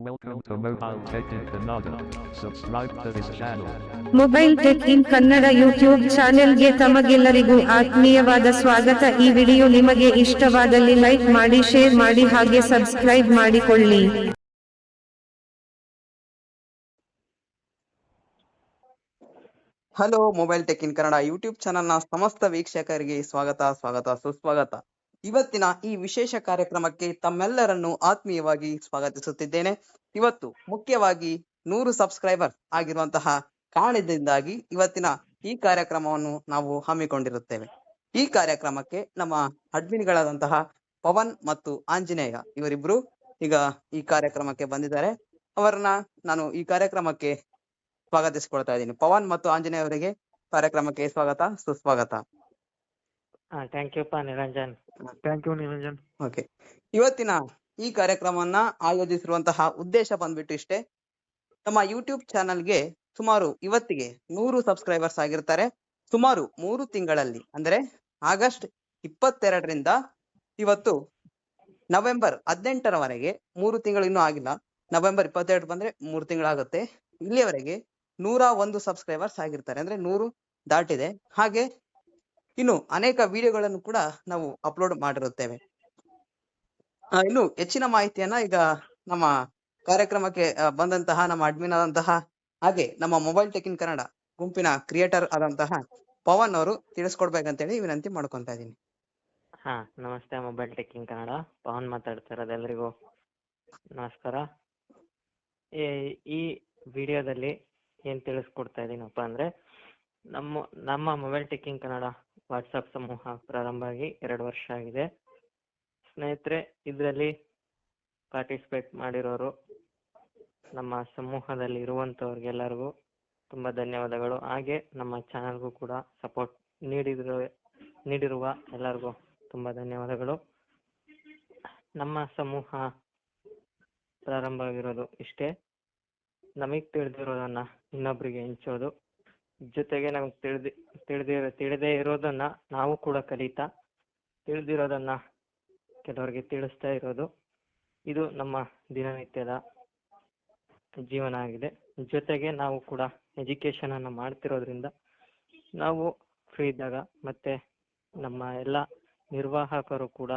Welcome to Mobile Tech in Kannada. Subscribe to this channel. Mobile tech in Kannada YouTube ಚಾನೆಲ್ಗೆ ತಮಗೆಲ್ಲರಿಗೂ ಆತ್ಮೀಯವಾದ ಸ್ವಾಗತ. ಈ ವಿಡಿಯೋ ನಿಮಗೆ ಇಷ್ಟವಾದಲ್ಲಿ ಲೈಕ್ ಮಾಡಿ ಶೇರ್ ಮಾಡಿ ಹಾಗೆ ಸಬ್ಸ್ಕ್ರೈಬ್ ಮಾಡಿಕೊಳ್ಳಿ. Hello mobile tech in Kannada YouTube ಚಾನೆಲ್ನ ಸಮಸ್ತ ವೀಕ್ಷಕರಿಗೆ ಸ್ವಾಗತ ಸ್ವಾಗತ ಸುಸ್ವಾಗತ. ಇವತ್ತಿನ ಈ ವಿಶೇಷ ಕಾರ್ಯಕ್ರಮಕ್ಕೆ ತಮ್ಮೆಲ್ಲರನ್ನು ಆತ್ಮೀಯವಾಗಿ ಸ್ವಾಗತಿಸುತ್ತಿದ್ದೇನೆ. ಇವತ್ತು ಮುಖ್ಯವಾಗಿ ನೂರು ಸಬ್ಸ್ಕ್ರೈಬರ್ ಆಗಿರುವಂತಹ ಕಾರಣದಿಂದಾಗಿ ಇವತ್ತಿನ ಈ ಕಾರ್ಯಕ್ರಮವನ್ನು ನಾವು ಹಮ್ಮಿಕೊಂಡಿರುತ್ತೇವೆ. ಈ ಕಾರ್ಯಕ್ರಮಕ್ಕೆ ನಮ್ಮ ಅಡ್ಮಿನ್ಗಳಾದಂತಹ ಪವನ್ ಮತ್ತು ಆಂಜನೇಯ ಇವರಿಬ್ರು ಈಗ ಈ ಕಾರ್ಯಕ್ರಮಕ್ಕೆ ಬಂದಿದ್ದಾರೆ. ಅವರನ್ನ ನಾನು ಈ ಕಾರ್ಯಕ್ರಮಕ್ಕೆ ಸ್ವಾಗತಿಸಿಕೊಳ್ತಾ ಇದ್ದೀನಿ. ಪವನ್ ಮತ್ತು ಆಂಜನೇಯ ಅವರಿಗೆ ಕಾರ್ಯಕ್ರಮಕ್ಕೆ ಸ್ವಾಗತ, ಸುಸ್ವಾಗತ. ಹಾ ಥ್ಯಾಂಕ್ ಯು ಪಾ Niranjan. Thank you Niranjan. Okay ಇವತ್ತಿನ ಈ ಕಾರ್ಯಕ್ರಮವನ್ನ ಆಯೋಜಿಸಿರುವಂತಹ ಉದ್ದೇಶ ಬಂದ್ಬಿಟ್ಟು ಇಷ್ಟೇ. ನಮ್ಮ ಯೂಟ್ಯೂಬ್ ಚಾನಲ್ಗೆ ಸುಮಾರು ಇವತ್ತಿಗೆ ನೂರು ಸಬ್ಸ್ಕ್ರೈಬರ್ಸ್ ಆಗಿರ್ತಾರೆ. ಸುಮಾರು ಮೂರು ತಿಂಗಳಲ್ಲಿ ಅಂದ್ರೆ ಆಗಸ್ಟ್ ಇಪ್ಪತ್ತೆರಡರಿಂದ ಇವತ್ತು ನವೆಂಬರ್ ಹದಿನೆಂಟರವರೆಗೆ ಮೂರು ತಿಂಗಳು ಇನ್ನೂ ಆಗಿಲ್ಲ. ನವೆಂಬರ್ ಇಪ್ಪತ್ತೆರಡು ಬಂದ್ರೆ ಮೂರು ತಿಂಗಳಾಗುತ್ತೆ. ಇಲ್ಲಿಯವರೆಗೆ ನೂರ ಒಂದು ಸಬ್ಸ್ಕ್ರೈಬರ್ಸ್ ಆಗಿರ್ತಾರೆ. ಅಂದ್ರೆ ನೂರು ದಾಟಿದೆ. ಹಾಗೆ ಇನ್ನು ಅನೇಕ ವಿಡಿಯೋಗಳನ್ನು ಕೂಡ ನಾವು ಅಪ್ಲೋಡ್ ಮಾಡಿರುತ್ತೇವೆ. ಇನ್ನು ಹೆಚ್ಚಿನ ಮಾಹಿತಿಯನ್ನ ಈಗ ನಮ್ಮ ಕಾರ್ಯಕ್ರಮಕ್ಕೆ ಬಂದಂತಹ ನಮ್ಮ ಅಡ್ಮಿನ್ ಆದಂತಹ ಹಾಗೆ ನಮ್ಮ ಮೊಬೈಲ್ ಟೆಕ್ ಇನ್ ಕನ್ನಡ ಗುಂಪಿನ ಕ್ರಿಯೇಟರ್ ಆದಂತಹ ಪವನ್ ಅವರು ತಿಳಿಸ್ಕೊಡ್ಬೇಕಂತೇಳಿ ವಿನಂತಿ ಮಾಡ್ಕೊಂತ ಇದ್ದೀನಿ. ಹಾ, ನಮಸ್ತೆ ಮೊಬೈಲ್ ಟೆಕಿಂಗ್ ಕನ್ನಡ ಪವನ್ ಮಾತಾಡ್ತಾ ಎಲ್ಲರಿಗೂ ನಮಸ್ಕಾರ. ಈ ವಿಡಿಯೋದಲ್ಲಿ ಏನ್ ತಿಳಿಸ್ಕೊಡ್ತಾ ಇದೀನಪ್ಪ ಅಂದ್ರೆ ನಮ್ಮ ನಮ್ಮ ಮೊಬೈಲ್ ಟೆಕ್ಕಿಂಗ್ ಕನ್ನಡ ವಾಟ್ಸಪ್ ಸಮೂಹ ಪ್ರಾರಂಭ ಆಗಿ ಎರಡು ವರ್ಷ ಆಗಿದೆ. ಸ್ನೇಹಿತರೆ, ಇದರಲ್ಲಿ ಪಾರ್ಟಿಸಿಪೇಟ್ ಮಾಡಿರೋರು ನಮ್ಮ ಸಮೂಹದಲ್ಲಿ ಇರುವಂಥವ್ರಿಗೆಲ್ಲರಿಗೂ ತುಂಬಾ ಧನ್ಯವಾದಗಳು. ಹಾಗೆ ನಮ್ಮ ಚಾನಲ್ಗೂ ಕೂಡ ಸಪೋರ್ಟ್ ನೀಡಿದ್ರು, ನೀಡಿರುವ ಎಲ್ಲರಿಗೂ ತುಂಬಾ ಧನ್ಯವಾದಗಳು. ನಮ್ಮ ಸಮೂಹ ಪ್ರಾರಂಭ ಆಗಿರೋದು ಇಷ್ಟೇ. ನಮಗ್ ತಿಳಿದಿರೋದನ್ನ ಇನ್ನೊಬ್ಬರಿಗೆ ಹಂಚೋದು. ಜೊತೆಗೆ ನಮಗೆ ತಿಳಿದಿ ತಿಳಿದಿ, ತಿಳಿದೇ ಇರೋದನ್ನ ನಾವು ಕೂಡ ಕಲಿತಾ ತಿಳಿದಿರೋದನ್ನ ಕೆಲವರಿಗೆ ತಿಳಿಸ್ತಾ ಇರೋದು ಇದು ನಮ್ಮ ದಿನನಿತ್ಯದ ಜೀವನ ಆಗಿದೆ. ಜೊತೆಗೆ ನಾವು ಕೂಡ ಎಜುಕೇಶನ್ ಅನ್ನ ಮಾಡ್ತಿರೋದ್ರಿಂದ ನಾವು ಫ್ರೀ ಇದ್ದಾಗ ಮತ್ತೆ ನಮ್ಮ ಎಲ್ಲ ನಿರ್ವಾಹಕರು ಕೂಡ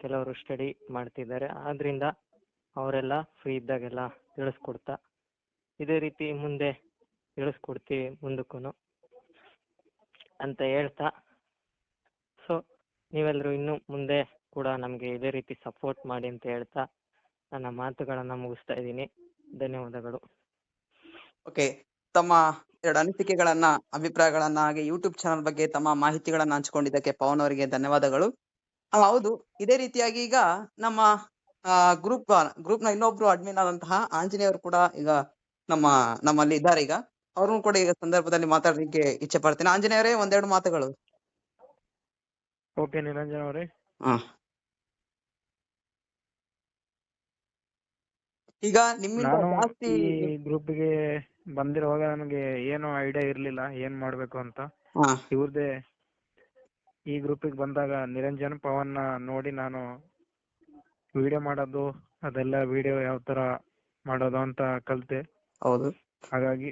ಕೆಲವರು ಸ್ಟಡಿ ಮಾಡ್ತಿದ್ದಾರೆ. ಆದ್ರಿಂದ ಅವರೆಲ್ಲ ಫ್ರೀ ಇದ್ದಾಗೆಲ್ಲ ತಿಳಿಸ್ಕೊಡ್ತಾ ಇದೇ ರೀತಿ ಮುಂದೆ ತಿಳಿಸ್ಕೊಡ್ತೀವಿ ಮುಂದಕ್ಕೂ ಅಂತ ಹೇಳ್ತಾ. ಸೊ ನೀವೆಲ್ಲರೂ ಇನ್ನು ಮುಂದೆ ಕೂಡ ನಮಗೆ ಇದೇ ರೀತಿ ಸಪೋರ್ಟ್ ಮಾಡಿ ಅಂತ ಹೇಳ್ತಾ ನನ್ನ ಮಾತುಗಳನ್ನ ಮುಗಿಸ್ತಾ ಇದ್ದೀನಿ. ಧನ್ಯವಾದಗಳು. ಓಕೆ ತಮ್ಮ ಎರಡು ಅನಿಸಿಕೆಗಳನ್ನ, ಅಭಿಪ್ರಾಯಗಳನ್ನ ಹಾಗೆ ಯೂಟ್ಯೂಬ್ ಚಾನಲ್ ಬಗ್ಗೆ ತಮ್ಮ ಮಾಹಿತಿಗಳನ್ನ ಹಂಚಿಕೊಂಡಿದ್ದಕ್ಕೆ ಪವನ್ ಅವರಿಗೆ ಧನ್ಯವಾದಗಳು. ಹೌದು, ಇದೇ ರೀತಿಯಾಗಿ ಈಗ ನಮ್ಮ ಗ್ರೂಪ್ ಗ್ರೂಪ್ನ ಇನ್ನೊಬ್ರು ಅಡ್ಮಿನ್ ಆದಂತಹ ಆಂಜನೇಯರು ಕೂಡ ಈಗ ನಮ್ಮ, ನಮ್ಮಲ್ಲಿ ಇದ್ದಾರೆ ಈಗ. ಅವ್ರನ್ನು ಕೂಡ ಈಗ ಸಂದರ್ಭದಲ್ಲಿ ಮಾತಾಡಲಿಕ್ಕೆ ಇಚ್ಛೆ ಪಡ್ತೇನೆ. ಆಂಜನೇಯರೇ ಒಂದೆರಡು ಮಾತುಗಳು. ಓಕೆ ನಿರಂಜನ್ ಅವರೇ. ಹಾ. ಈಗ ನಿಮ್ಮಿಂದ ಜಾಸ್ತಿ ಗ್ರೂಪ್ಗೆ ಬಂದಿರುವಾಗ ನನಗೆ ಏನು ಐಡಿಯಾ ಇರ್ಲಿಲ್ಲ ಏನ್ ಮಾಡ್ಬೇಕು ಅಂತ. ಇವ್ರದೇ ಈ ಗ್ರೂಪಿಗೆ ಬಂದಾಗ ನಿರಂಜನ್ ಪವನ್ ನೋಡಿ ನಾನು ವಿಡಿಯೋ ಮಾಡೋದು ಅದೆಲ್ಲ ವಿಡಿಯೋ ಯಾವ ತರ ಮಾಡೋದು ಅಂತ ಕಲ್ತೆ. ಹೌದು. ಹಾಗಾಗಿ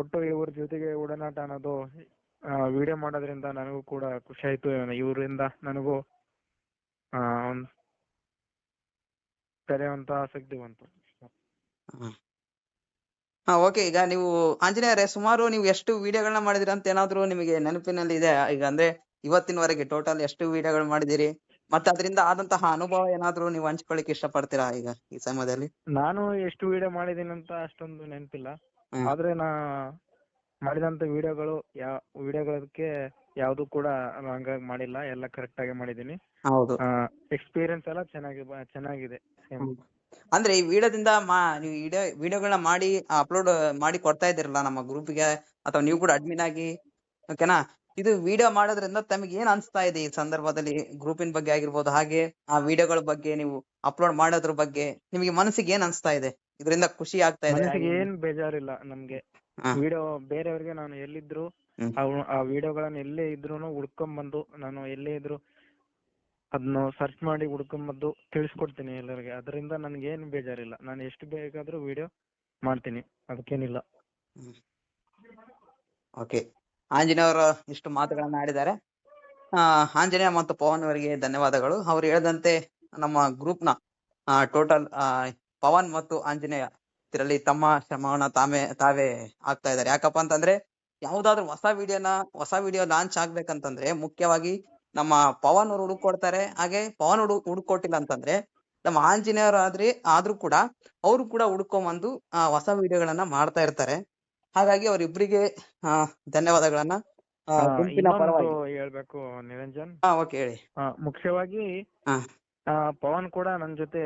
ಒಟ್ಟು ಇವ್ರ ಜೊತೆಗೆ ಒಡನಾಟ ಅನ್ನೋದು ವಿಡಿಯೋ ಮಾಡೋದ್ರಿಂದ ನನಗೂ ಕೂಡ ಖುಷಿ ಆಯ್ತು. ಇವರಿಂದ ನನಗೂ ಕರೆಯುವಂತ ಆಸಕ್ತಿ ಬಂತು. ಹಾ ಓಕೆ ಈಗ ನೀವು ಆಂಜನೇಯರೇ ಸುಮಾರು ನೀವು ಎಷ್ಟು ವಿಡಿಯೋಗಳನ್ನ ಮಾಡಿದಿರಿ ಅಂತ ಏನಾದ್ರು ನಿಮಗೆ ನೆನಪಿನಲ್ಲಿ ಇದೆ? ಈಗ ಅಂದ್ರೆ ಇವತ್ತಿನವರೆಗೆ ಟೋಟಲ್ ಎಷ್ಟು ವಿಡಿಯೋಗಳು ಮಾಡಿದಿರಿ? ಮತ್ತೆ ಅದರಿಂದ ಆದಂತಹ ಅನುಭವ ಏನಾದ್ರು ನೀವು ಹಂಚ್ಕೊಳ್ಳಿಕ್ಕೆ ಇಷ್ಟಪಡ್ತೀರಾ ಈಗ ಈ ಸಮಯದಲ್ಲಿ? ನಾನು ಎಷ್ಟು ವಿಡಿಯೋ ಮಾಡಿದೀನಿ ಅಂತ ಅಷ್ಟೊಂದು ನೆನಪಿಲ್ಲ. ಆದ್ರೆ ನಾ ಮಾಡಿದಂತ ವಿಡಿಯೋಗಳು ಯಾವ ವಿಡಿಯೋಗಳಕ್ಕೆ ಯಾವ್ದು ಕೂಡ ಆಗಿ ಮಾಡಿಲ್ಲ. ಎಲ್ಲ ಕರೆಕ್ಟ್ ಆಗಿ ಮಾಡಿದೀನಿ ಹೌದು. ಎಕ್ಸ್ಪೀರಿಯನ್ಸ್ ಎಲ್ಲ ಚೆನ್ನಾಗಿ ಬ- ಚೆನ್ನಾಗಿದೆ. ಹ್ಮ್. ಅಂದ್ರೆ ಈ ವಿಡಿಯೋದಿಂದ ಮಾ ನೀವು ವಿಡಿಯೋ ವಿಡಿಯೋಗಳನ್ನ ಮಾಡಿ ಅಪ್ಲೋಡ್ ಮಾಡಿ ಕೊಡ್ತಾ ಇದ್ದೀರಲ್ಲ ನಮ್ಮ ಗ್ರೂಪ್ಗೆ ಅಥವಾ ನೀವು ಕೂಡ ಅಡ್ಮಿನ್ ಆಗಿ ಓಕೆನಾ ಇದು ವಿಡಿಯೋ ಮಾಡೋದ್ರಿಂದ ತಮಗೆ ಏನ್ ಅನ್ಸ್ತಾ ಇದೆ ಈ ಸಂದರ್ಭದಲ್ಲಿ ಗ್ರೂಪಿನ ಬಗ್ಗೆ ಆಗಿರ್ಬೋದು ಹಾಗೆ ಆ ವಿಡಿಯೋಗಳ ಬಗ್ಗೆ ನೀವು ಅಪ್ಲೋಡ್ ಮಾಡೋದ್ರ ಬಗ್ಗೆ ನಿಮಗೆ ಮನಸ್ಸಿಗೆ ಏನ್ ಅನ್ಸ್ತಾ ಇದೆ? ಇದರಿಂದ ಖುಷಿ ಆಗ್ತಾ ಇದೆ? ಮನಸ್ಸಿಗೆ ಏನ್ ಬೇಜಾರಿಲ್ಲ ನಮ್ಗೆ. ಹಾ. ವಿಡಿಯೋ ಬೇರೆಯವ್ರಿಗೆ ನಾನು ಎಲ್ಲಿದ್ರು ಹ್ಮ್. ಅವ್- ಆ ವಿಡಿಯೋಗಳನ್ನ ಎಲ್ಲೇ ಇದ್ರೂನು ಹುಡ್ಕೊಂಡ್ ಬಂದು ನಾನು ಎಲ್ಲೇ ಇದ್ರು ಅದನ್ನ ಸರ್ಚ್ ಮಾಡಿ ಹುಡ್ಕೊಂಬಂದು ತಿಳಿಸ್ಕೊಡ್ತೀನಿ ಎಲ್ಲರಿಗೆ. ಅದರಿಂದ ನನಗೇನು ಬೇಜಾರಿಲ್ಲ. ನಾನು ಎಷ್ಟು ಬೇಕಾದ್ರೂ ವಿಡಿಯೋ ಮಾಡ್ತೀನಿ. ಅದಕ್ಕೇನಿಲ್ಲ. ಓಕೆ ಆಂಜನೇಯ ಅವರು ಇಷ್ಟು ಮಾತುಗಳನ್ನ ಆಡಿದ್ದಾರೆ. ಆಂಜನೇಯ ಮತ್ತು ಪವನ್ ಅವರಿಗೆ ಧನ್ಯವಾದಗಳು. ಅವ್ರು ಹೇಳದಂತೆ ನಮ್ಮ ಗ್ರೂಪ್ನ ಟೋಟಲ್ ಪವನ್ ಮತ್ತು ಆಂಜನೇಯ ಇದರಲ್ಲಿ ತಮ್ಮ ಶ್ರಮವನ್ನ ತಾವೇ ತಾವೇ ಆಗ್ತಾ ಇದ್ದಾರೆ. ಯಾಕಪ್ಪ ಅಂತಂದ್ರೆ ಯಾವ್ದಾದ್ರು ಹೊಸ ವಿಡಿಯೋನ, ಹೊಸ ವಿಡಿಯೋ ಲಾಂಚ್ ಆಗ್ಬೇಕಂತಂದ್ರೆ ಮುಖ್ಯವಾಗಿ ನಮ್ಮ ಪವನ್ ಅವರು ಹುಡುಕೊಡ್ತಾರೆ ಹಾಗೆ ಪವನ್ ಹುಡು ಹುಡುಕೊಟ್ಟಿಲ್ಲ ಅಂತಂದ್ರೆ ನಮ್ಮ ಆಂಜನೇಯರು ಆದ್ರೆ ಆದ್ರೂ ಕೂಡ ಅವರು ಕೂಡ ಹುಡ್ಕೊಂಬಂದು ಹೊಸ ವಿಡಿಯೋಗಳನ್ನ ಮಾಡ್ತಾ ಇರ್ತಾರೆ. ಹಾಗಾಗಿ ಅವರಿಬ್ಬರಿಗೆ ಧನ್ಯವಾದಗಳನ್ನ ಗುಂಪಿನ ಪರವಾಗಿ. ಹೇಳ್ಬೇಕು ನಿರಂಜನ್. ಹಾ ಓಕೆ ಹೇಳಿ. ಆ, ಮುಖ್ಯವಾಗಿ ಹಾ. ಆ, ಪವನ್ ಕೂಡ ನನ್ ಜೊತೆ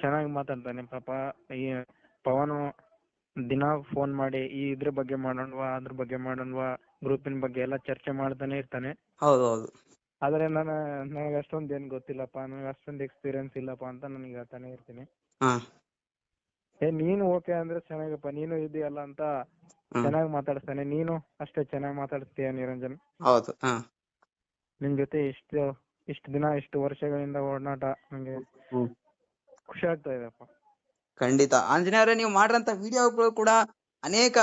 ಚೆನ್ನಾಗಿ ಮಾತಾಡ್ತಾನೆ. ಪಾಪ ಈ ಪವನ್ ದಿನ ಫೋನ್ ಮಾಡಿ ಈ ಇದ್ರ ಬಗ್ಗೆ ಮಾಡೋಣವಾ ಅದ್ರ ಬಗ್ಗೆ ಮಾಡೋಣವಾ ಗ್ರೂಪಿನ ಬಗ್ಗೆ ಎಲ್ಲ ಚರ್ಚೆ ಮಾಡ್ತಾನೆ ಇರ್ತಾನೆ. ಹೌದು ಹೌದು ಆದ್ರೆ ನಾನು ನನಗೆ ಅಷ್ಟೊಂದ್ ಏನ್ ಗೊತ್ತಿಲ್ಲಪ್ಪ ನನಗೆ ಅಷ್ಟೊಂದು ಎಕ್ಸ್ಪೀರಿಯನ್ಸ್ ಇಲ್ಲಪ್ಪ ಅಂತ ನನಗೆ ಹೇಳ್ತಾನೆ ಇರ್ತೀನಿ. ಹಾ. ಏ ನೀನು ಓಕೆ ಅಂದ್ರೆ ಚೆನ್ನಾಗಪ್ಪ ನೀನು ಇದೆಯಲ್ಲ ಅಂತ. ಚೆನ್ನಾಗಿ ಮಾತಾಡ್ತಾನೆ ನೀನು ಅಷ್ಟೇ ಚೆನ್ನಾಗಿ ಮಾತಾಡ್ತೀಯ ನಿರಂಜನ್? ಹೌದು ಹಾ. ನಿನ್ ಜೊತೆ ಇಷ್ಟು ಇಷ್ಟು ದಿನ ಇಷ್ಟು ವರ್ಷಗಳಿಂದ ಒಡನಾಟ ನಂಗೆ ಹ್ಮ್. ಖುಷಿ ಆಗ್ತಾ ಇದೆಪ್ಪ ಖಂಡಿತ. ಆಂಜನೇಯರೇ ನೀವು ಮಾಡಿರಂತ ವಿಡಿಯೋಗಳು ಕೂಡ ಅನೇಕ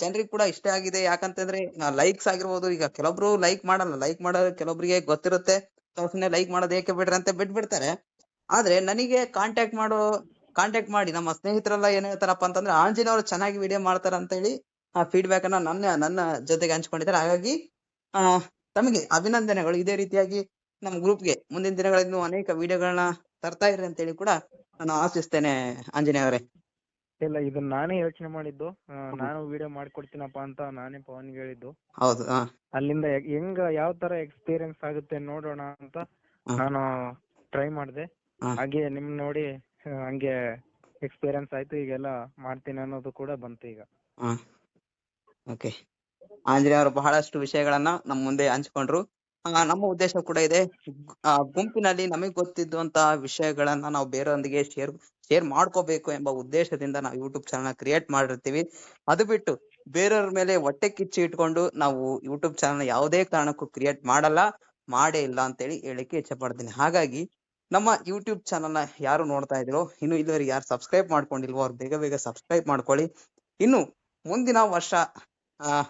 ಜನರಿಗೆ ಕೂಡ ಇಷ್ಟ ಆಗಿದೆ. ಯಾಕಂತಂದ್ರೆ ಲೈಕ್ಸ್ ಆಗಿರ್ಬೋದು ಈಗ ಕೆಲವೊಬ್ರು ಲೈಕ್ ಮಾಡಲ್ಲ. ಲೈಕ್ ಮಾಡೋ ಕೆಲವೊಬ್ರಿಗೆ ಗೊತ್ತಿರುತ್ತೆ. ಸುಮ್ಮನೆ ಲೈಕ್ ಮಾಡೋದು ಏಕೆ ಬಿಡ್ರಿ ಅಂತ ಬಿಟ್ಬಿಡ್ತಾರೆ. ಆದ್ರೆ ನನಗೆ ಕಾಂಟ್ಯಾಕ್ಟ್ ಮಾಡೋ ಕಾಂಟ್ಯಾಕ್ಟ್ ಮಾಡಿ ನಮ್ಮ ಸ್ನೇಹಿತರೆಲ್ಲ ಏನ್ ಹೇಳ್ತಾರಪ್ಪ ಅಂತಂದ್ರೆ ಆಂಜನೇಯ ಅವರು ಚೆನ್ನಾಗಿ ವಿಡಿಯೋ ಮಾಡ್ತಾರೆ ಅಂತ ಹೇಳಿ ಆ ಫೀಡ್ಬ್ಯಾಕ್ ಅನ್ನ ನನ್ನ ನನ್ನ ಜೊತೆಗೆ ಹಂಚ್ಕೊಂಡಿದ್ದಾರೆ. ಹಾಗಾಗಿ ಆ ತಮಗೆ ಅಭಿನಂದನೆಗಳು. ಇದೇ ರೀತಿಯಾಗಿ ನಮ್ಮ ಗ್ರೂಪ್ಗೆ ಮುಂದಿನ ದಿನಗಳಲ್ಲಿ ಇನ್ನೂ ಅನೇಕ ವಿಡಿಯೋಗಳನ್ನ ತರ್ತಾ ಇರ್ರಿ ಅಂತ ಹೇಳಿ ಕೂಡ ನಾನು ಆಶಿಸ್ತೇನೆ ಆಂಜನೇಯ ಅವರೇ. ಇಲ್ಲ ಇದನ್ನ ನಾನೇ ಯೋಚನೆ ಮಾಡಿದ್ದು. ಆ, ನಾನು ವಿಡಿಯೋ ಮಾಡ್ಕೊಡ್ತೀನಪ್ಪ ಅಂತ ನಾನೇ ಪವನ್ ಹೇಳಿದ್ದು. ಹೌದು ಹಾ ಅಲ್ಲಿಂದ ಹೆಂಗ್ ಹೆಂಗ ಯಾವ ತರ ಎಕ್ಸ್ಪೀರಿಯನ್ಸ್ ಆಗುತ್ತೆ ನೋಡೋಣ ಅಂತ. ನಾನು ಟ್ರೈ ಮಾಡಿದೆ. ಹಾಗೆ ನಿಮ್ ನೋಡಿ ಆ, ಹಂಗೆ ಎಕ್ಸ್ಪೀರಿಯನ್ಸ್ ಆಯ್ತು ಈಗೆಲ್ಲ ಮಾಡ್ತೀನಿ ಅನ್ನೋದು ಕೂಡ ಬಂತು ಈಗ. ಹಾ. ಓಕೆ ಆಂಜನೇಯ ಅವರು ಬಹಳಷ್ಟು ವಿಷಯಗಳನ್ನ ನಮ್ಮ ಮುಂದೆ ಹಂಚ್ಕೊಂಡ್ರು. ನಮ್ಮ ಉದ್ದೇಶ ಕೂಡ ಇದೆ. ಆ, ಗುಂಪಿನಲ್ಲಿ ನಮಗ್ ಗೊತ್ತಿದ್ದಂತಹ ವಿಷಯಗಳನ್ನ ನಾವು ಬೇರೆಯೊಂದಿಗೆ ಶೇರ್ ಶೇರ್ ಮಾಡ್ಕೋಬೇಕು ಎಂಬ ಉದ್ದೇಶದಿಂದ ನಾವು ಯೂಟ್ಯೂಬ್ ಚಾನಲ್ ಕ್ರಿಯೇಟ್ ಮಾಡಿರ್ತೀವಿ. ಅದು ಬಿಟ್ಟು ಬೇರೆಯವ್ರ ಮೇಲೆ ಹೊಟ್ಟೆ ಕಿಚ್ಚಿ ಇಟ್ಕೊಂಡು ನಾವು ಯೂಟ್ಯೂಬ್ ಚಾನಲ್ ಯಾವುದೇ ಕಾರಣಕ್ಕೂ ಕ್ರಿಯೇಟ್ ಮಾಡಲ್ಲ ಮಾಡೇ ಇಲ್ಲ ಅಂತೇಳಿ ಹೇಳಕ್ಕೆ ಇಚ್ಛೆ ಪಡ್ತೀನಿ. ಹಾಗಾಗಿ ನಮ್ಮ ಯೂಟ್ಯೂಬ್ ಚಾನಲ್ನ ಯಾರು ನೋಡ್ತಾ ಇದ್ರೋ ಇನ್ನು ಇಲ್ಲಿವರೆಗೆ ಯಾರು ಸಬ್ಸ್ಕ್ರೈಬ್ ಮಾಡ್ಕೊಂಡಿಲ್ವೋ ಅವ್ರು ಬೇಗ ಬೇಗ ಸಬ್ಸ್ಕ್ರೈಬ್ ಮಾಡ್ಕೊಳ್ಳಿ. ಇನ್ನು ಮುಂದಿನ ವರ್ಷ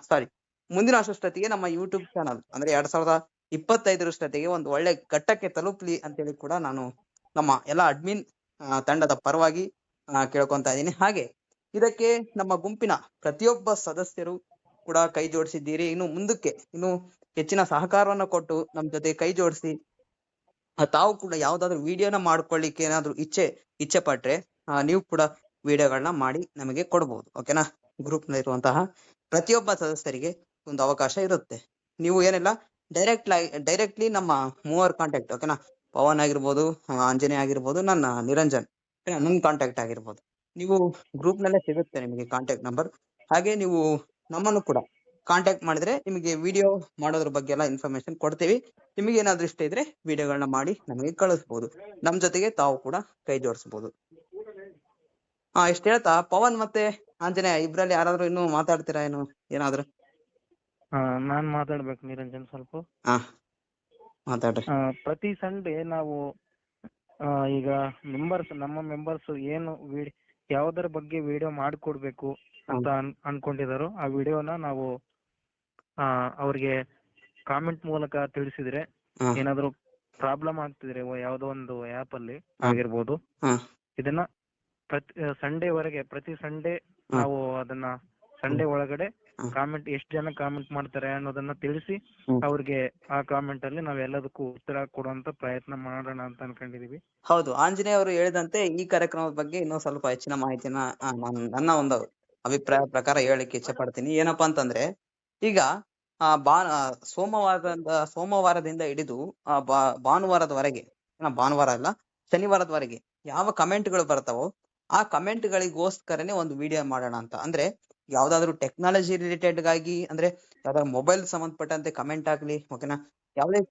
ಸಾರಿ ಮುಂದಿನ ವರ್ಷಷ್ಟೊತ್ತಿಗೆ ನಮ್ಮ ಯೂಟ್ಯೂಬ್ ಚಾನಲ್ ಅಂದ್ರೆ ಎರಡ್ ಸಾವಿರದ ಇಪ್ಪತ್ತೈದರಷ್ಟೊತ್ತಿಗೆ ಒಂದು ಒಳ್ಳೆ ಘಟ್ಟಕ್ಕೆ ತಲುಪ್ಲಿ ಅಂತೇಳಿ ಕೂಡ ನಾನು ನಮ್ಮ ಎಲ್ಲ ಅಡ್ಮಿನ್ ತಂಡದ ಪರವಾಗಿ ಕೇಳ್ಕೊಂತ ಇದ್ದೀನಿ. ಹಾಗೆ, ಇದಕ್ಕೆ ನಮ್ಮ ಗುಂಪಿನ ಪ್ರತಿಯೊಬ್ಬ ಸದಸ್ಯರು ಕೂಡ ಕೈ ಜೋಡಿಸಿದ್ದೀರಿ. ಇನ್ನು ಮುಂದಕ್ಕೆ ಇನ್ನು ಹೆಚ್ಚಿನ ಸಹಕಾರವನ್ನ ಕೊಟ್ಟು ನಮ್ ಜೊತೆ ಕೈ ಜೋಡಿಸಿ ತಾವು ಕೂಡ ಯಾವ್ದಾದ್ರು ವಿಡಿಯೋನ ಮಾಡ್ಕೊಳ್ಳಿಕ್ಕೆ ಏನಾದ್ರು ಇಚ್ಛೆ ಇಚ್ಛೆ ಪಟ್ರೆ ನೀವು ಕೂಡ ವಿಡಿಯೋಗಳನ್ನ ಮಾಡಿ ನಮಗೆ ಕೊಡ್ಬೋದು. ಓಕೆನಾ ಗ್ರೂಪ್ ನಲ್ಲಿರುವಂತಹ ಪ್ರತಿಯೊಬ್ಬ ಸದಸ್ಯರಿಗೆ ಒಂದು ಅವಕಾಶ ಇರುತ್ತೆ. ನೀವು ಏನಿಲ್ಲ ಡೈರೆಕ್ಟ್ ಡೈರೆಕ್ಟ್ಲಿ ನಮ್ಮ ಮೂವರ್ ಕಾಂಟ್ಯಾಕ್ಟ್ ಓಕೆನಾ ಪವನ್ ಆಗಿರ್ಬೋದು, ಆಂಜನೇಯ ಆಗಿರ್ಬೋದು, ನನ್ನ ನಿರಂಜನ್? ನನ್ನ ಕಾಂಟ್ಯಾಕ್ಟ್ ಆಗಿರ್ಬೋದು. ನೀವು ಗ್ರೂಪ್ ನಲ್ಲೇ ಸಿಗುತ್ತೆ ನಿಮಗೆ ಕಾಂಟ್ಯಾಕ್ಟ್ ನಂಬರ್ ಹಾಗೆ ನೀವು ನಮ್ಮನ್ನು ಕೂಡ ಕಾಂಟ್ಯಾಕ್ಟ್ ಮಾಡಿದ್ರೆ ನಿಮಗೆ ವಿಡಿಯೋ ಮಾಡೋದ್ರ ಬಗ್ಗೆ ಎಲ್ಲ ಇನ್ಫಾರ್ಮೇಶನ್ ಕೊಡ್ತೀವಿ. ನಿಮಗೆ ಏನಾದ್ರು ಇಷ್ಟ ಇದ್ರೆ ವಿಡಿಯೋಗಳನ್ನ ಮಾಡಿ ನಮಗೆ ಕಳಿಸ್ಬೋದು. ನಮ್ಮ ಜೊತೆಗೆ ತಾವು ಕೂಡ ಕೈ ಜೋಡಿಸ್ಬೋದು. ಹಾ ಇಷ್ಟ ಹೇಳ್ತಾ? ಪವನ್ ಮತ್ತೆ ಆಂಜನೇಯ ಇಬ್ರಲ್ಲಿ ಯಾರಾದ್ರೂ ಇನ್ನು ಮಾತಾಡ್ತೀರಾ ಏನು ಏನಾದ್ರು ಆ, ನಾನ್ ಮಾತಾಡ್ಬೇಕು ನಿರಂಜನ್ ಸ್ವಲ್ಪ ಹಾ ಮಾತಾಡ್ರಿ ಆ, ಪ್ರತಿ ಸಂಡೇ ನಾವು ಆ, ಈಗ ಮೆಂಬರ್ಸ್ ನಮ್ಮ ಮೆಂಬರ್ಸ್ ಏನು ವಿಡ್- ಯಾವ್ದರ ಬಗ್ಗೆ ವಿಡಿಯೋ ಮಾಡ್ಕೊಡ್ಬೇಕು ಅಂತ ಅನ್- ಅನ್ಕೊಂಡಿದಾರೋ ಆ ವಿಡಿಯೋನ ನಾವು ಆ, ಅವ್ರಿಗೆ ಕಾಮೆಂಟ್ ಮೂಲಕ ತಿಳಿಸಿದ್ರೆ ಹಾ. ಏನಾದ್ರು ಪ್ರಾಬ್ಲಮ್ ಆಗ್ತಿದ್ರೆ ಓ ಯಾವ್ದೋ ಒಂದು ಆಪ್ ಅಲ್ಲಿ. ಆಗಿರ್ಬೋದು ಹಾ. ಇದನ್ನ ಪ್ರತಿ ಸಂಡೇ ವರೆಗೆ ಪ್ರತಿ ಸಂಡೇ. ನಾವು ಅದನ್ನ ಸಂಡೇ ಒಳಗಡೆ. ಕಾಮೆಂಟ್ ಎಷ್ಟ್ ಜನ ಕಾಮೆಂಟ್ ಮಾಡ್ತಾರೆ ಅನ್ನೋದನ್ನ ತಿಳಿಸಿ. ಅವ್ರಿಗೆ ಆ ಕಾಮೆಂಟ್ ಅಲ್ಲಿ ನಾವ್ ಎಲ್ಲದಕ್ಕೂ ಉತ್ತರ ಕೊಡುವಂತ ಪ್ರಯತ್ನ ಮಾಡೋಣ ಅಂತ ಅನ್ಕೊಂಡಿದೀವಿ. ಹೌದು. ಆಂಜನೇಯ ಅವರು ಹೇಳಿದಂತೆ ಈ ಕಾರ್ಯಕ್ರಮದ ಬಗ್ಗೆ ಇನ್ನೂ ಸ್ವಲ್ಪ ಹೆಚ್ಚಿನ ಮಾಹಿತಿನ ಆ, ನಾನ್ ನನ್ನ ಒಂದು ಅಭಿಪ್ರಾಯ ಪ್ರಕಾರ ಹೇಳಲಿಕ್ಕೆ ಇಚ್ಛೆ ಪಡ್ತೀನಿ. ಏನಪ್ಪಾ ಅಂತಂದ್ರೆ ಈಗ ಆ ಬಾ ಆ, ಸೋಮವಾರದಿಂದ ಸೋಮವಾರದಿಂದ ಹಿಡಿದು ಆ ಬಾ ಭಾನುವಾರದವರೆಗೆ ಭಾನುವಾರ ಅಲ್ಲ ಶನಿವಾರದವರೆಗೆ ಯಾವ ಕಮೆಂಟ್ಗಳು ಬರ್ತಾವೋ ಆ ಕಮೆಂಟ್ಗಳಿಗೋಸ್ಕರನೇ ಒಂದು ವಿಡಿಯೋ ಮಾಡೋಣ ಅಂತ. ಅಂದ್ರೆ ಯಾವ್ದಾದ್ರು ಟೆಕ್ನಾಲಜಿ ರಿಲೇಟೆಡ್ಗಾಗಿ, ಅಂದ್ರೆ ಯಾವ್ದಾದ್ರು ಮೊಬೈಲ್ ಸಂಬಂಧಪಟ್ಟಂತೆ ಕಮೆಂಟ್ ಆಗ್ಲಿ ಓಕೆನಾ ಯಾವುದೇ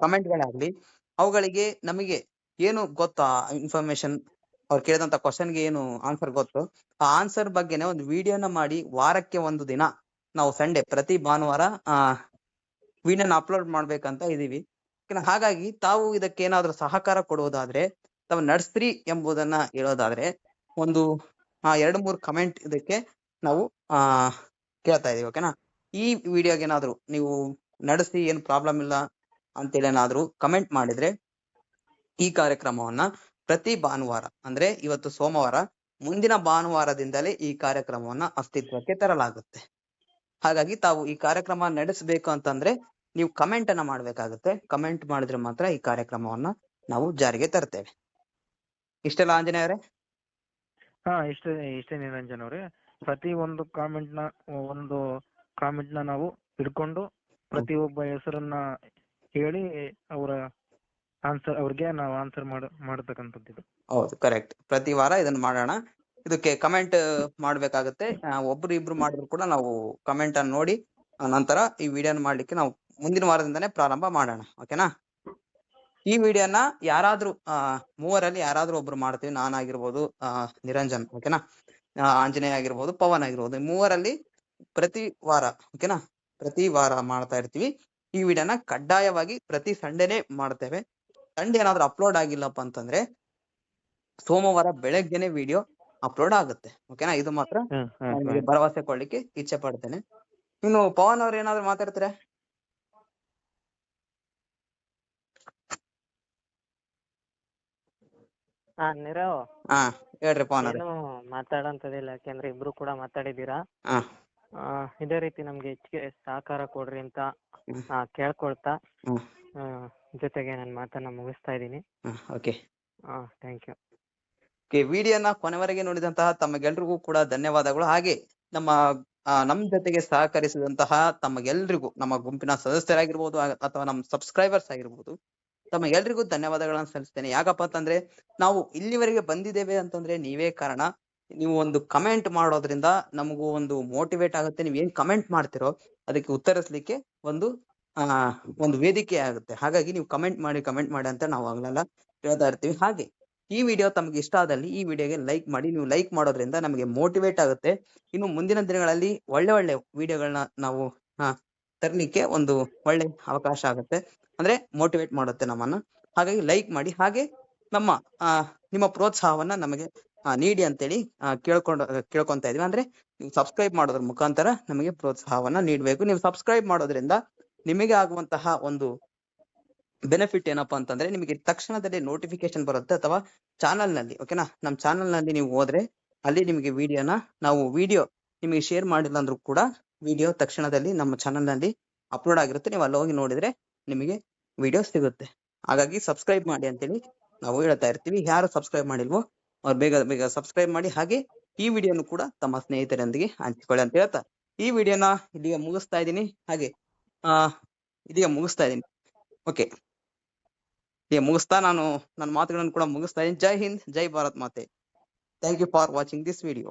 ಕಮೆಂಟ್ ಗಳಾಗ್ಲಿ ಅವುಗಳಿಗೆ ನಮಗೆ ಏನು ಗೊತ್ತಾ ಇನ್ಫಾರ್ಮೇಶನ್ ಅವ್ರು ಕೇಳಿದಂತ ಕ್ವಶನ್ಗೆ ಏನು ಆನ್ಸರ್ ಗೊತ್ತು? ಆ ಆನ್ಸರ್ ಬಗ್ಗೆನೆ ಒಂದು ವಿಡಿಯೋನ ಮಾಡಿ ವಾರಕ್ಕೆ ಒಂದು ದಿನ ನಾವು ಸಂಡೆ ಪ್ರತಿ ಭಾನುವಾರ, ಆ, ವಿಡಿಯೋನ ಅಪ್ಲೋಡ್ ಮಾಡ್ಬೇಕಂತ ಇದೀವಿ? ಹಾಗಾಗಿ ತಾವು ಇದಕ್ಕೆ ಏನಾದ್ರೂ ಸಹಕಾರ ಕೊಡುವುದಾದ್ರೆ ತಾವು ನಡೆಸ್ರಿ ಎಂಬುದನ್ನ ಹೇಳೋದಾದ್ರೆ ಒಂದು ಎರಡು, ಮೂರು ಕಮೆಂಟ್ ಇದಕ್ಕೆ ನಾವು, ಆ, ಕೇಳ್ತಾ ಇದೀವಿ ಓಕೆನಾ ಈ ವಿಡಿಯೋಗೆ ಏನಾದ್ರು ನೀವು ನಡೆಸಿ ಏನು ಪ್ರಾಬ್ಲಮ್ ಇಲ್ಲ ಅಂತೇಳಿ ಏನಾದ್ರು ಕಮೆಂಟ್ ಮಾಡಿದ್ರೆ ಈ ಕಾರ್ಯಕ್ರಮವನ್ನ ಪ್ರತಿ ಭಾನುವಾರ, ಅಂದ್ರೆ ಇವತ್ತು ಸೋಮವಾರ, ಮುಂದಿನ ಭಾನುವಾರದಿಂದಲೇ ಈ ಕಾರ್ಯಕ್ರಮವನ್ನ ಅಸ್ತಿತ್ವಕ್ಕೆ ತರಲಾಗುತ್ತೆ. ಹಾಗಾಗಿ ತಾವು ಈ ಕಾರ್ಯಕ್ರಮ ನಡೆಸಬೇಕು ಅಂತಂದ್ರೆ ನೀವು ಕಮೆಂಟ್ ಅನ್ನ ಮಾಡ್ಬೇಕಾಗುತ್ತೆ. ಕಮೆಂಟ್ ಮಾಡಿದ್ರೆ ಮಾತ್ರ ಈ ಕಾರ್ಯಕ್ರಮವನ್ನ ನಾವು ಜಾರಿಗೆ ತರ್ತೇವೆ. ಇಷ್ಟೆಲ್ಲ ಆಂಜನೇಯರೇ? ಹಾ ಇಷ್ಟೇ ಇಷ್ಟೇ ನಿರಂಜನ್ ಅವ್ರೆ. ಪ್ರತಿ ಒಂದು ಕಾಮೆಂಟ್ನ ಒಂದು ಕಾಮೆಂಟ್ನ ನಾವು ಹಿಡ್ಕೊಂಡು ಪ್ರತಿಯೊಬ್ಬ ಹೆಸರನ್ನ ಹೇಳಿ ಅವರ ಆನ್ಸರ್ ಅವ್ರಿಗೆ ನಾವು ಆನ್ಸರ್ ಮಾಡ ಮಾಡತಕ್ಕಂಥದ್ದು ಇದು. ಹೌದು ಕರೆಕ್ಟ್ ಪ್ರತಿ ವಾರ ಇದನ್ನ ಮಾಡೋಣ. ಇದಕ್ಕೆ ಕಮೆಂಟ್ ಮಾಡ್ಬೇಕಾಗತ್ತೆ. ಆ, ಒಬ್ರು ಇಬ್ರು ಮಾಡಿದ್ರು ಕೂಡ ನಾವು ಕಮೆಂಟ್ ಅನ್ನು ನೋಡಿ ಆ, ನಂತರ ಈ ವಿಡಿಯೋನ ಮಾಡ್ಲಿಕ್ಕೆ ನಾವು ಮುಂದಿನ ವಾರದಿಂದನೇ ಪ್ರಾರಂಭ ಮಾಡೋಣ. ಓಕೆನಾ ಈ ವಿಡಿಯೋನ ಯಾರಾದ್ರೂ ಆ ಮೂವರಲ್ಲಿ ಯಾರಾದ್ರೂ ಒಬ್ರು ಮಾಡ್ತೀವಿ ನಾನಾಗಿರ್ಬೋದು ಆ ನಿರಂಜನ್ ಓಕೆನಾ ಆಂಜನೇಯ ಆಗಿರ್ಬೋದು ಪವನ್ ಆಗಿರ್ಬೋದು ಈ ಮೂವರಲ್ಲಿ ಪ್ರತಿ ವಾರ ಓಕೆನಾ ಪ್ರತಿ ವಾರ ಮಾಡ್ತಾ ಇರ್ತೀವಿ. ಈ ವಿಡಿಯೋನ ಕಡ್ಡಾಯವಾಗಿ ಪ್ರತಿ ಸಂಡೇನೆ ಮಾಡ್ತೇವೆ. ಸಂಡೇ ಏನಾದ್ರೂ ಅಪ್ಲೋಡ್ ಆಗಿಲ್ಲಪ್ಪ ಅಂತಂದ್ರೆ ಸೋಮವಾರ ಬೆಳಗ್ಗೆನೆ ವಿಡಿಯೋ ಅಪ್ಲೋಡ್ ಆಗುತ್ತೆ ಓಕೆನಾ ಇದು ಮಾತ್ರ ಭರವಸೆ ಕೊಡ್ಲಿಕ್ಕೆ ಇಚ್ಛೆ ಪಡ್ತೇನೆ. ಇನ್ನು ಪವನ್ ಅವ್ರ ಏನಾದ್ರು ಮಾತಾಡ್ತಾರೆ? ಹಾ ನೀರವ್ ಹಾ ಹೇಳ್ರಿ ಪವನ್ ಅವ್ರೆ. ಏನು ಮಾತಾಡೋಂಥದ್ದಿಲ್ಲ ಯಾಕೆಂದ್ರೆ ಇಬ್ರು ಕೂಡ ಮಾತಾಡಿದೀರಾ ಹಾ ಆ, ಇದೇ ರೀತಿ ನಮ್ಗೆ ಹೆಚ್ಚಿಗೆ ಸಹಕಾರ ಕೊಡ್ರಿ ಅಂತ ಹ್ಮ್. ಆ, ಕೇಳ್ಕೊಳ್ತಾ ಹ್ಮ್. ಆ, ಜೊತೆಗೆ ನನ್ನ ಮಾತನ್ನ ಮುಗಿಸ್ತಾ ಇದ್ದೀನಿ. ಓಕೆ. ಥ್ಯಾಂಕ್ ಯು ಓಕೆ ವಿಡಿಯೋನ ಕೊನೆವರೆಗೆ ನೋಡಿದಂತಹ ತಮಗೆಲ್ರಿಗೂ ಕೂಡ ಧನ್ಯವಾದಗಳು. ಹಾಗೆ ನಮ್ಮ ಆ, ನಮ್ ಜೊತೆಗೆ ಸಹಕರಿಸಿದಂತಹ ತಮಗೆಲ್ರಿಗೂ ನಮ್ಮ ಗುಂಪಿನ ಸದಸ್ಯರಾಗಿರ್ಬೋದು ಆ- ಅಥವಾ ನಮ್ಮ ಸಬ್ಸ್ಕ್ರೈಬರ್ಸ್ ಆಗಿರ್ಬೋದು ತಮಗೆಲ್ರಿಗೂ ಧನ್ಯವಾದಗಳನ್ನ ಸಲ್ಲಿಸ್ತೇನೆ. ಯಾಕಪ್ಪ ಅಂತಂದ್ರೆ ನಾವು ಇಲ್ಲಿವರೆಗೆ ಬಂದಿದ್ದೇವೆ ಅಂತಂದ್ರೆ ನೀವೇ ಕಾರಣ. ನೀವು ಒಂದು ಕಮೆಂಟ್ ಮಾಡೋದ್ರಿಂದ ನಮಗೂ ಒಂದು ಮೋಟಿವೇಟ್ ಆಗುತ್ತೆ. ನೀವು ಏನ್ ಕಮೆಂಟ್ ಮಾಡ್ತಿರೋ ಅದಕ್ಕೆ ಉತ್ತರಿಸ್ಲಿಕ್ಕೆ ಒಂದು, ಆ, ಒಂದು ವೇದಿಕೆ ಆಗುತ್ತೆ. ಹಾಗಾಗಿ ನೀವು ಕಮೆಂಟ್ ಮಾಡಿ ಕಮೆಂಟ್ ಮಾಡಿ ಅಂತ ನಾವು ಆಗ್ಲೆಲ್ಲ ಹೇಳ್ತಾ ಇರ್ತೀವಿ. ಹಾಗೆ ಈ ವಿಡಿಯೋ ತಮಗೆ ಇಷ್ಟ ಆದಲ್ಲಿ ಈ ವಿಡಿಯೋಗೆ ಲೈಕ್ ಮಾಡಿ. ನೀವು ಲೈಕ್ ಮಾಡೋದ್ರಿಂದ ನಮಗೆ ಮೋಟಿವೇಟ್ ಆಗುತ್ತೆ. ಇನ್ನು ಮುಂದಿನ ದಿನಗಳಲ್ಲಿ ಒಳ್ಳೆ ಒಳ್ಳೆ ವಿಡಿಯೋಗಳನ್ನ ನಾವು ತರ್ಲಿಕ್ಕೆ ಒಂದು ಒಳ್ಳೆ ಅವಕಾಶ ಆಗುತ್ತೆ. ಅಂದ್ರೆ ಮೋಟಿವೇಟ್ ಮಾಡುತ್ತೆ ನಮ್ಮನ್ನ. ಹಾಗಾಗಿ ಲೈಕ್ ಮಾಡಿ ಹಾಗೆ ನಮ್ಮ ನಿಮ್ಮ ಪ್ರೋತ್ಸಾಹವನ್ನ ನಮಗೆ ನೀಡಿ ಅಂತೇಳಿ ಕೇಳ್ಕೊಂಡು ಕೇಳ್ಕೊಂತ ಇದೀವಿ ಅಂದ್ರೆ ನೀವು ಸಬ್ಸ್ಕ್ರೈಬ್ ಮಾಡೋದ್ರ ಮುಖಾಂತರ ನಮಗೆ ಪ್ರೋತ್ಸಾಹವನ್ನ ನೀಡಬೇಕು. ನೀವು ಸಬ್ಸ್ಕ್ರೈಬ್ ಮಾಡೋದ್ರಿಂದ ನಿಮಗೆ ಆಗುವಂತಹ ಒಂದು ಬೆನಿಫಿಟ್ ಏನಪ್ಪಾ ಅಂತಂದ್ರೆ ನಿಮಗೆ ತಕ್ಷಣದಲ್ಲಿ ನೋಟಿಫಿಕೇಶನ್ ಬರುತ್ತೆ ಅಥವಾ ಚಾನಲ್ನಲ್ಲಿ ಓಕೆನಾ ನಮ್ ಚಾನಲ್ನಲ್ಲಿ ನೀವು ಹೋದ್ರೆ ಅಲ್ಲಿ ನಿಮಗೆ ವಿಡಿಯೋನ ನಾವು ವಿಡಿಯೋ ನಿಮಗೆ ಶೇರ್ ಮಾಡಿಲ್ಲ ಅಂದ್ರೂ ಕೂಡ ವಿಡಿಯೋ ತಕ್ಷಣದಲ್ಲಿ ನಮ್ಮ ಚಾನಲ್ನಲ್ಲಿ ಅಪ್ಲೋಡ್ ಆಗಿರುತ್ತೆ. ನೀವು ಅಲ್ಲಿ ಹೋಗಿ ನೋಡಿದ್ರೆ ನಿಮಗೆ ವಿಡಿಯೋ ಸಿಗುತ್ತೆ. ಹಾಗಾಗಿ ಸಬ್ಸ್ಕ್ರೈಬ್ ಮಾಡಿ ಅಂತೇಳಿ ನಾವು ಹೇಳ್ತಾ ಇರ್ತೀವಿ. ಯಾರು ಸಬ್ಸ್ಕ್ರೈಬ್ ಮಾಡಿಲ್ವೋ ಅವ್ರು ಬೇಗ ಬೇಗ ಸಬ್ಸ್ಕ್ರೈಬ್ ಮಾಡಿ ಹಾಗೆ ಈ ವಿಡಿಯೋನು ಕೂಡ ತಮ್ಮ ಸ್ನೇಹಿತರೊಂದಿಗೆ ಹಂಚಿಕೊಳ್ಳಿ ಅಂತ ಹೇಳ್ತಾ. ಈ ವಿಡಿಯೋನ ಇದೀಗ ಮುಗಿಸ್ತಾ ಇದ್ದೀನಿ. ಹಾಗೆ, ಆ, ಇದೀಗ ಮುಗಿಸ್ತಾ ಇದ್ದೀನಿ. ಓಕೆ ಈಗ ಮುಗಿಸ್ತಾ ನಾನು ನನ್ನ ಮಾತುಗಳನ್ನು ಕೂಡ ಮುಗಿಸ್ತಾ ಇದ್ದೀನಿ. ಜೈ ಹಿಂದ್, ಜೈ ಭಾರತ್ ಮಾತೆ. Thank you for watching this video